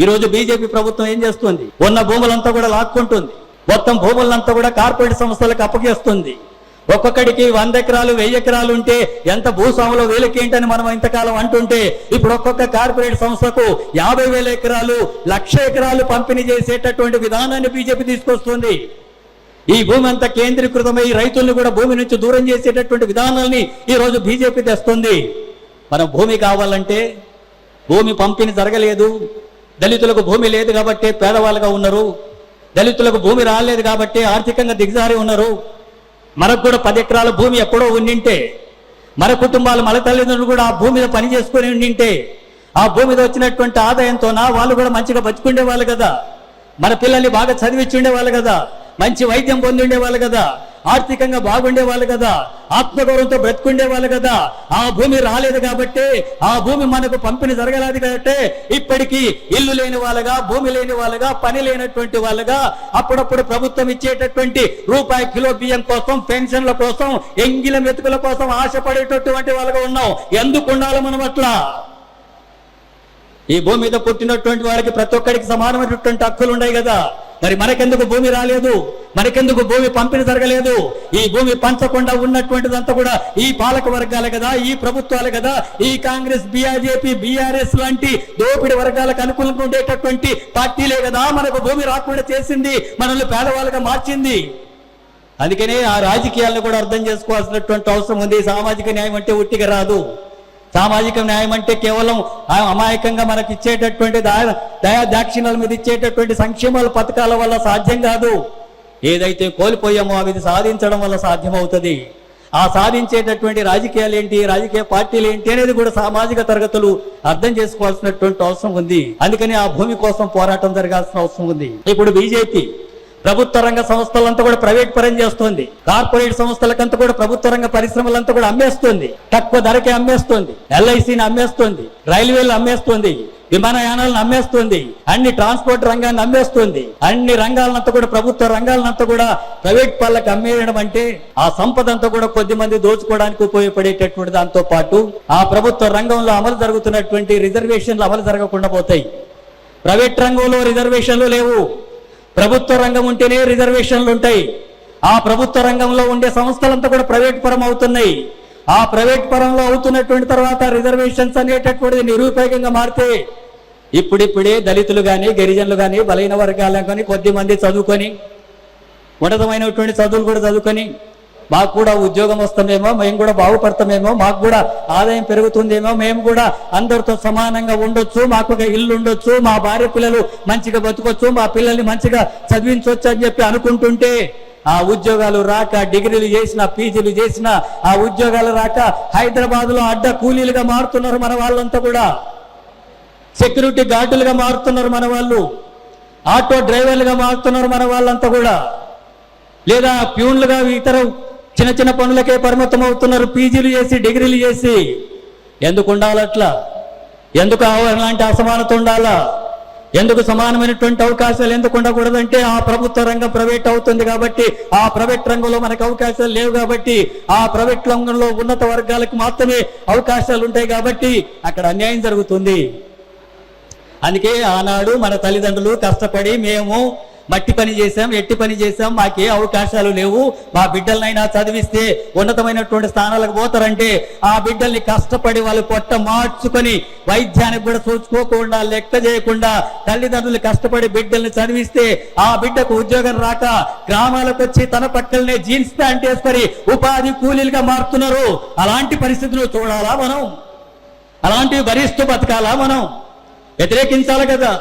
ఈరోజు బీజేపీ ప్రభుత్వం ఏం చేస్తుంది? ఉన్న భూములంతా కూడా లాక్కుంటుంది. మొత్తం భూములంతా కూడా కార్పొరేట్ సంస్థలకు అప్పగిస్తుంది. ఒక్కొక్కడికి వంద ఎకరాలు వెయ్యి ఎకరాలు ఉంటే ఎంత భూస్వాములో వేలకేంటని మనం ఇంతకాలం అంటుంటే ఇప్పుడు ఒక్కొక్క కార్పొరేట్ సంస్థకు యాభై వేల ఎకరాలు లక్ష ఎకరాలు పంపిణీ చేసేటటువంటి విధానాన్ని బీజేపీ తీసుకొస్తుంది. ఈ భూమి అంతా కేంద్రీకృతమై రైతుల్ని కూడా భూమి నుంచి దూరం చేసేటటువంటి విధానాల్ని ఈ రోజు బీజేపీ తెస్తుంది. మనం భూమి కావాలంటే భూమి పంపిణీ జరగలేదు దళితులకు భూమి లేదు కాబట్టి పేదవాళ్ళుగా ఉన్నారు. దళితులకు భూమి రాలేదు కాబట్టి ఆర్థికంగా దిగజారి ఉన్నారు. మనకు కూడా పది ఎకరాల భూమి ఎక్కడో ఉండింటే మన కుటుంబాలు మన తల్లిదండ్రులు కూడా ఆ భూమి మీద పని చేసుకుని ఉండింటే ఆ భూమి మీద వచ్చినటువంటి ఆదాయంతోనా వాళ్ళు కూడా మంచిగా బతుకుండేవాళ్ళు కదా. మన పిల్లల్ని బాగా చదివించి ఉండేవాళ్ళు కదా. మంచి వైద్యం పొంది ఉండేవాళ్ళు కదా. ఆర్థికంగా బాగుండే వాళ్ళు కదా ఆత్మగౌరవంతో బ్రతుకుండే వాళ్ళు కదా ఆ భూమి రాలేదు కాబట్టి ఆ భూమి మనకు పంపిణీ జరగలేదు కాబట్టి ఇప్పటికీ ఇల్లు లేని వాళ్ళగా భూమి లేని వాళ్ళగా పని లేనటువంటి వాళ్ళగా అప్పుడప్పుడు ప్రభుత్వం ఇచ్చేటటువంటి రూపాయి కిలో బియ్యం కోసం పెన్షన్ల కోసం ఎంగిల మెతుకుల కోసం ఆశపడేటటువంటి వాళ్ళగా ఉన్నాం. ఎందుకు ఉండాలి మనం అట్లా? ఈ భూమి మీద పుట్టినటువంటి వాళ్ళకి ప్రతి ఒక్కరికి సమానమైనటువంటి హక్కులు ఉన్నాయి కదా. మరి మనకెందుకు భూమి రాలేదు? మనకెందుకు భూమి పంపిణీ జరగలేదు? ఈ భూమి పంచకుండా ఉన్నటువంటిదంతా కూడా ఈ పాలక వర్గాలు కదా ఈ ప్రభుత్వాలు కదా ఈ కాంగ్రెస్ బీఆర్జేపీ బీఆర్ఎస్ లాంటి దోపిడి వర్గాలకు అనుకూలంగా ఉండేటటువంటి పార్టీలే కదా మనకు భూమి రాకుండా చేసింది మనల్ని పేదవాళ్ళగా మార్చింది. అందుకనే ఆ రాజకీయాలను కూడా అర్థం చేసుకోవాల్సినటువంటి అవసరం ఉంది. సామాజిక న్యాయం అంటే ఉట్టిగా రాదు. సామాజిక న్యాయం అంటే కేవలం అమాయకంగా మనకి ఇచ్చేటటువంటి దయా దయా దాక్షిణ్యాల మీద ఇచ్చేటటువంటి సంక్షేమాల పథకాల వల్ల సాధ్యం కాదు. ఏదైతే కోల్పోయామో అవి సాధించడం వల్ల సాధ్యమవుతుంది. ఆ సాధించేటటువంటి రాజకీయాలు ఏంటి రాజకీయ పార్టీలు ఏంటి అనేది కూడా సామాజిక తరగతులు అర్థం చేసుకోవాల్సినటువంటి అవసరం ఉంది. అందుకని ఆ భూమి కోసం పోరాటం జరగాల్సిన అవసరం ఉంది. ఇప్పుడు బీజేపీ ప్రభుత్వ రంగ సంస్థలంతా కూడా ప్రైవేట్ పరం చేస్తుంది. కార్పొరేట్ సంస్థలకంతా కూడా ప్రభుత్వ రంగ పరిశ్రమలంతా కూడా అమ్మేస్తుంది. తక్కువ ధరకే అమ్మేస్తుంది. ఎల్ఐసిని అమ్మేస్తుంది. రైల్వేలు అమ్మేస్తుంది. విమానయానాలను అమ్మేస్తుంది. అన్ని ట్రాన్స్పోర్ట్ రంగాన్ని అమ్మేస్తుంది. అన్ని రంగాలంతా కూడా ప్రభుత్వ రంగాలనంతా కూడా ప్రైవేట్ పాలకు అమ్మేయడం అంటే ఆ సంపద అంతా కూడా కొద్ది మంది దోచుకోవడానికి ఉపయోగపడేటటువంటి దాంతో పాటు ఆ ప్రభుత్వ రంగంలో అమలు జరుగుతున్నటువంటి రిజర్వేషన్లు అమలు జరగకుండా పోతాయి. ప్రైవేట్ రంగంలో రిజర్వేషన్లు లేవు. ప్రభుత్వ రంగం ఉంటేనే రిజర్వేషన్లు ఉంటాయి. ఆ ప్రభుత్వ రంగంలో ఉండే సంస్థలంతా కూడా ప్రైవేట్ పరం అవుతున్నాయి. ఆ ప్రైవేట్ పరంలో అవుతున్నటువంటి తర్వాత రిజర్వేషన్స్ అనేటటువంటిది నిరుపయోగంగా మారితే ఇప్పుడిప్పుడే దళితులు కానీ గిరిజనులు కానీ బలైన వర్గాలు కానీ కొద్ది మంది చదువుకొని ఉన్నతమైనటువంటి చదువులు కూడా చదువుకొని మాకు కూడా ఉద్యోగం వస్తుందేమో మేము కూడా బాగుపడతామేమో మాకు కూడా ఆదాయం పెరుగుతుందేమో మేము కూడా అందరితో సమానంగా ఉండొచ్చు మాకు ఒక ఇల్లు ఉండొచ్చు మా భార్య పిల్లలు మంచిగా బతుకొచ్చు మా పిల్లల్ని మంచిగా చదివించవచ్చు అని చెప్పి అనుకుంటుంటే ఆ ఉద్యోగాలు రాక డిగ్రీలు చేసిన పీజీలు చేసిన ఆ ఉద్యోగాలు రాక హైదరాబాద్లో అడ్డ కూలీలుగా మారుతున్నారు మన వాళ్ళంతా కూడా. సెక్యూరిటీ గార్డులుగా మారుతున్నారు మన వాళ్ళు. ఆటో డ్రైవర్లుగా మారుతున్నారు మన వాళ్ళంతా కూడా. లేదా ప్యూన్లుగా ఇతర చిన్న చిన్న పనులకే పరిమితం అవుతున్నారు పీజీలు చేసి డిగ్రీలు చేసి. ఎందుకు ఉండాలట్లా ఎందుకు అలాంటి అసమానత ఉండాలా? ఎందుకు సమానమైనటువంటి అవకాశాలు ఎందుకు ఉండకూడదంటే ఆ ప్రభుత్వ రంగం ప్రైవేట్ అవుతుంది కాబట్టి ఆ ప్రైవేట్ రంగంలో మనకు అవకాశాలు లేవు కాబట్టి ఆ ప్రైవేట్ రంగంలో ఉన్నత వర్గాలకు మాత్రమే అవకాశాలు ఉంటాయి కాబట్టి అక్కడ అన్యాయం జరుగుతుంది. అందుకే ఆనాడు మన తల్లిదండ్రులు కష్టపడి మేము మట్టి పని చేశాం ఎట్టి పని చేశాం మాకే అవకాశాలు లేవు. మా బిడ్డలనైనా చదివిస్తే ఉన్నతమైనటువంటి స్థానాలకు పోతారంటే ఆ బిడ్డల్ని కష్టపడి వాళ్ళు పొట్ట మార్చుకొని వైద్యానికి కూడా చూసుకోకుండా లెక్క చేయకుండా తల్లిదండ్రులు కష్టపడి బిడ్డల్ని చదివిస్తే ఆ బిడ్డకు ఉద్యోగం రాక గ్రామాలకు వచ్చి తన పక్కలనే జీన్స్ ప్యాంట్ వేసుకొని ఉపాధి కూలీలుగా మారుతున్నారు. అలాంటి పరిస్థితులు చూడాలా మనం? అలాంటివి భరిస్తూ బతకాలా మనం? వ్యతిరేకించాలి కదా.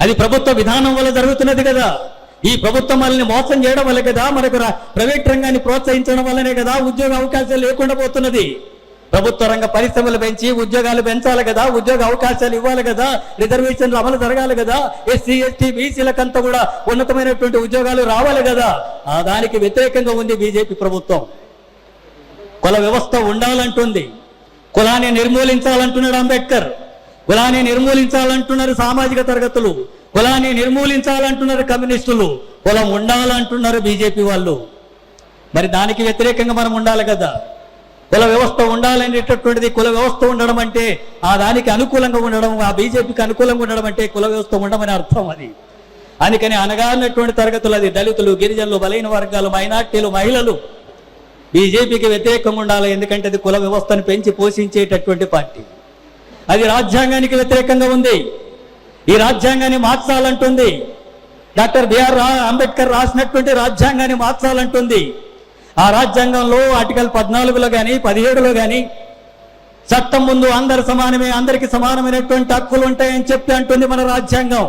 అది ప్రభుత్వ విధానం వల్ల జరుగుతున్నది కదా. ఈ ప్రభుత్వం మనల్ని మోసం చేయడం వల్ల కదా మనకు ప్రైవేట్ రంగాన్ని ప్రోత్సహించడం వల్లనే కదా ఉద్యోగ అవకాశాలు లేకుండా పోతున్నది. ప్రభుత్వ రంగ పరిశ్రమలు పెంచి ఉద్యోగాలు పెంచాలి కదా ఉద్యోగ అవకాశాలు ఇవ్వాలి కదా రిజర్వేషన్లు అమలు జరగాలి కదా ఎస్సీ ఎస్టీ బీసీలకంతా కూడా ఉన్నతమైనటువంటి ఉద్యోగాలు రావాలి కదా. ఆ దానికి వ్యతిరేకంగా ఉంది బీజేపీ ప్రభుత్వం. కుల వ్యవస్థ ఉండాలంటుంది. కులాన్ని నిర్మూలించాలంటున్నాడు అంబేద్కర్. కులాన్ని నిర్మూలించాలంటున్నారు సామాజిక తరగతులు. కులాన్ని నిర్మూలించాలంటున్నారు కమ్యూనిస్టులు. కులం ఉండాలంటున్నారు బీజేపీ వాళ్ళు. మరి దానికి వ్యతిరేకంగా మనం ఉండాలి కదా. కుల వ్యవస్థ ఉండాలనేటటువంటిది కుల వ్యవస్థ ఉండడం అంటే ఆ దానికి అనుకూలంగా ఉండడం ఆ బీజేపీకి అనుకూలంగా ఉండడం అంటే కుల వ్యవస్థ ఉండమని అర్థం అది. అందుకని అనగానటువంటి తరగతులు అది దళితులు గిరిజనులు బలైన వర్గాలు మైనార్టీలు మహిళలు బీజేపీకి వ్యతిరేకంగా ఉండాలి. ఎందుకంటే అది కుల వ్యవస్థను పెంచి పోషించేటటువంటి పార్టీ. అది రాజ్యాంగానికి వ్యతిరేకంగా ఉంది. ఈ రాజ్యాంగాన్ని మార్చాలంటుంది. డాక్టర్ బిఆర్ అంబేద్కర్ రాసినటువంటి రాజ్యాంగాన్ని మార్చాలంటుంది. ఆ రాజ్యాంగంలో ఆర్టికల్ పద్నాలుగులో కానీ పదిహేడులో కానీ చట్టం ముందు అందరు సమానమే అందరికి సమానమైనటువంటి హక్కులు ఉంటాయని చెప్పి అంటుంది మన రాజ్యాంగం.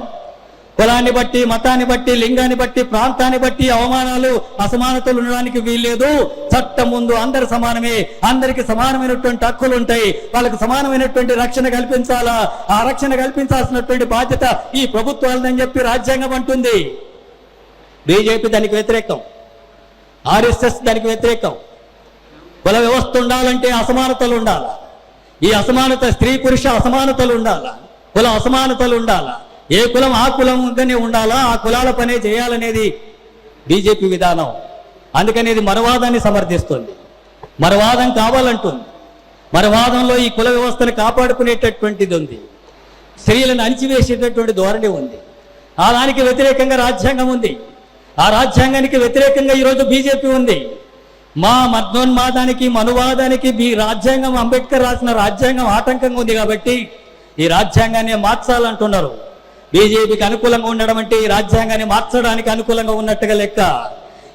కులాన్ని బట్టి మతాన్ని బట్టి లింగాన్ని బట్టి ప్రాంతాన్ని బట్టి అవమానాలు అసమానతలు ఉండడానికి వీల్లేదు. చట్టం ముందు అందరు సమానమే. అందరికి సమానమైనటువంటి హక్కులు ఉంటాయి. వాళ్ళకి సమానమైనటువంటి రక్షణ కల్పించాలా? ఆ రక్షణ కల్పించాల్సినటువంటి బాధ్యత ఈ ప్రభుత్వాలని చెప్పి రాజ్యాంగం అంటుంది. బీజేపీ దానికి వ్యతిరేకం. ఆర్ఎస్ఎస్ దానికి వ్యతిరేకం. కుల వ్యవస్థ ఉండాలంటే అసమానతలు ఉండాలా? ఈ అసమానత స్త్రీ పురుష అసమానతలు ఉండాలా? కుల అసమానతలు ఉండాలా? ఏ కులం ఆ కులంగానే ఉండాలా? ఆ కులాల పనే చేయాలనేది బీజేపీ విధానం. అందుకని ఇది మరవాదాన్ని సమర్థిస్తుంది. మరవాదం కావాలంటుంది. మరవాదంలో ఈ కుల వ్యవస్థను కాపాడుకునేటటువంటిది ఉంది. స్త్రీలను అణిచివేసేటటువంటి ధోరణి ఉంది. ఆ దానికి వ్యతిరేకంగా రాజ్యాంగం ఉంది. ఆ రాజ్యాంగానికి వ్యతిరేకంగా ఈరోజు బీజేపీ ఉంది. మా మద్నోన్మాదానికి మనువాదానికి మీ రాజ్యాంగం అంబేద్కర్ రాసిన రాజ్యాంగం ఆటంకంగా ఉంది కాబట్టి ఈ రాజ్యాంగాన్ని మార్చాలంటున్నారు. బీజేపీకి అనుకూలంగా ఉండడం అంటే ఈ రాజ్యాంగాన్ని మార్చడానికి అనుకూలంగా ఉన్నట్టుగా లెక్క.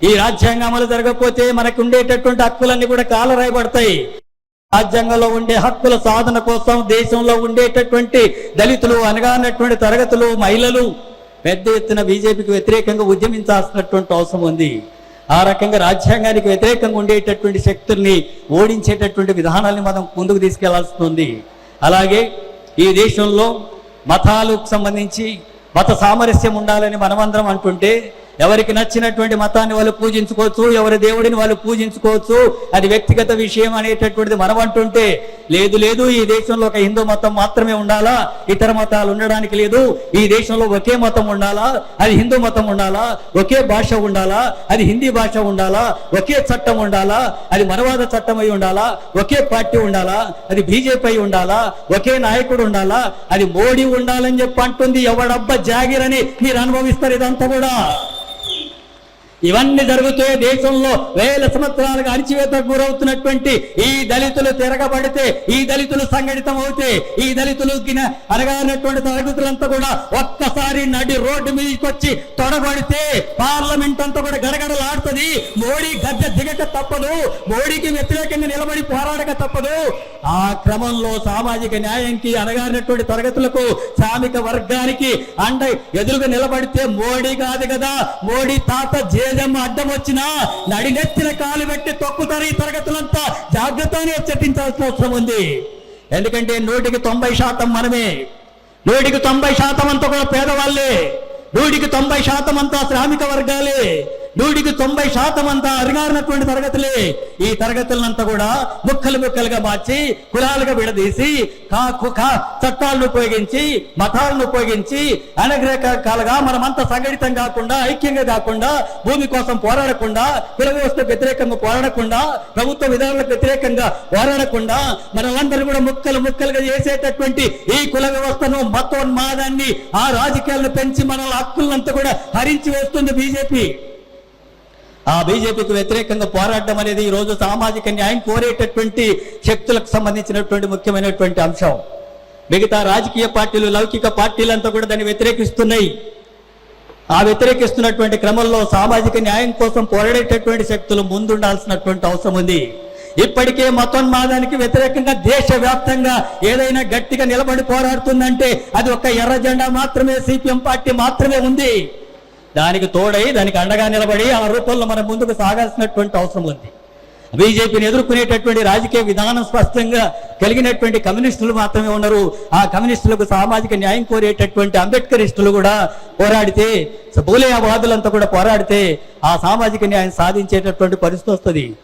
ఈ రాజ్యాంగం అమలు జరగకపోతే మనకు ఉండేటటువంటి హక్కులన్నీ కూడా కాలరాయబడతాయి. రాజ్యాంగంలో ఉండే హక్కుల సాధన కోసం దేశంలో ఉండేటటువంటి దళితులు అనగానటువంటి తరగతులు మహిళలు పెద్ద ఎత్తున బీజేపీకి వ్యతిరేకంగా ఉద్యమించాల్సినటువంటి అవసరం ఉంది. ఆ రకంగా రాజ్యాంగానికి వ్యతిరేకంగా ఉండేటటువంటి శక్తుల్ని ఓడించేటటువంటి విధానాల్ని మనం ముందుకు తీసుకెళ్ళాల్సి ఉంది. అలాగే ఈ దేశంలో మతాలకు సంబంధించి మత సామరస్యం ఉండాలని మనమందరం అంటుంటే ఎవరికి నచ్చినటువంటి మతాన్ని వాళ్ళు పూజించుకోవచ్చు ఎవరి దేవుడిని వాళ్ళు పూజించుకోవచ్చు అది వ్యక్తిగత విషయం అనేటటువంటిది మనం అంటుంటే లేదు లేదు ఈ దేశంలో ఒక హిందూ మతం మాత్రమే ఉండాలా? ఇతర మతాలు ఉండడానికి లేదు. ఈ దేశంలో ఒకే మతం ఉండాలా? అది హిందూ మతం ఉండాలా? ఒకే భాష ఉండాలా? అది హిందీ భాష ఉండాలా? ఒకే చట్టం ఉండాలా? అది మనవాద చట్టం అయి ఉండాలా? ఒకే పార్టీ ఉండాలా? అది బీజేపీ అయి ఉండాలా? ఒకే నాయకుడు ఉండాలా? అది మోడీ ఉండాలని చెప్పి అంటుంది. ఎవడబ్బా జాగిరని మీరు అనుభవిస్తారు ఇదంతా కూడా. ఇవన్నీ జరుగుతూ దేశంలో వేల సంవత్సరాలుగా అణచివేతకు గురవుతున్నటువంటి ఈ దళితులు తిరగబడితే ఈ దళితులు సంఘటితం అవుతే ఈ దళితులు గిన- తరగతులంతా కూడా ఒక్కసారి నడి రోడ్డు మీదకి వచ్చి తొడబడితే పార్లమెంట్ అంతా కూడా గడగడలాడుతుంది. మోడీ గద్దె దిగక తప్పదు. మోడీకి వ్యతిరేకంగా నిలబడి పోరాడక తప్పదు. ఆ క్రమంలో సామాజిక న్యాయంకి అనగానటువంటి తరగతులకు శ్రామిక వర్గానికి అండ ఎదురుగా నిలబడితే మోడీ కాదు కదా. మోడీ తాత జేజమ్మ అడ్డం వచ్చినా నడినెత్తిన కాలు పెట్టి తొక్కుతారు ఈ తరగతులంతా. జాగ్రత్తని హెచ్చరించాల్సిన అవసరం ఉంది. ఎందుకంటే నూటికి తొంభై శాతం మనమే. నూటికి తొంభై శాతం అంతా కూడా పేదవాళ్ళే. నూటికి తొంభై శాతం అంతా శ్రామిక వర్గాలే. నూటికి తొంభై శాతం అంతా అరిగారినటువంటి తరగతులే. ఈ తరగతులంతా కూడా ముక్కలు ముక్కలుగా మార్చి కులాలుగా విడదీసి కా- చట్టాలను ఉపయోగించి మతాలను ఉపయోగించి అనగ్రహకాలుగా మనమంతా సంఘటితం కాకుండా ఐక్యంగా కాకుండా భూమి కోసం పోరాడకుండా కుల వ్యవస్థ వ్యతిరేకంగా పోరాడకుండా ప్రభుత్వ విధానాలకు వ్యతిరేకంగా పోరాడకుండా మనలందరూ కూడా ముక్కలు ముక్కలుగా చేసేటటువంటి ఈ కుల వ్యవస్థను మతోన్మాదాన్ని ఆ రాజకీయాలను పెంచి మన హక్కులంతా కూడా హరించి వేస్తుంది బీజేపీ. ఆ బీజేపీకి వ్యతిరేకంగా పోరాడడం అనేది ఈ రోజు సామాజిక న్యాయం కోరేటటువంటి శక్తులకు సంబంధించినటువంటి ముఖ్యమైనటువంటి అంశం. మిగతా రాజకీయ పార్టీలు లౌకిక పార్టీలంతా కూడా దాన్ని వ్యతిరేకిస్తున్నాయి. ఆ వ్యతిరేకిస్తున్నటువంటి క్రమంలో సామాజిక న్యాయం కోసం పోరాడేటటువంటి శక్తులు ముందుండాల్సినటువంటి అవసరం ఉంది. ఇప్పటికే మతోన్మాదానికి వ్యతిరేకంగా దేశవ్యాప్తంగా ఏదైనా గట్టిగా నిలబడి పోరాడుతుందంటే అది ఒక ఎర్ర జెండా మాత్రమే సిపిఎం పార్టీ మాత్రమే ఉంది. దానికి తోడై దానికి అండగా నిలబడి ఆ రూపంలో మనం ముందుకు సాగాల్సినటువంటి అవసరం ఉంది. బీజేపీని ఎదుర్కొనేటటువంటి రాజకీయ విధానం స్పష్టంగా కలిగినటువంటి కమ్యూనిస్టులు మాత్రమే ఉన్నారు. ఆ కమ్యూనిస్టులకు సామాజిక న్యాయం కోరేటటువంటి అంబేద్కరిస్టులు కూడా పోరాడితే బూలే వాదులంతా కూడా పోరాడితే ఆ సామాజిక న్యాయం సాధించేటటువంటి పరిస్థితి వస్తుంది.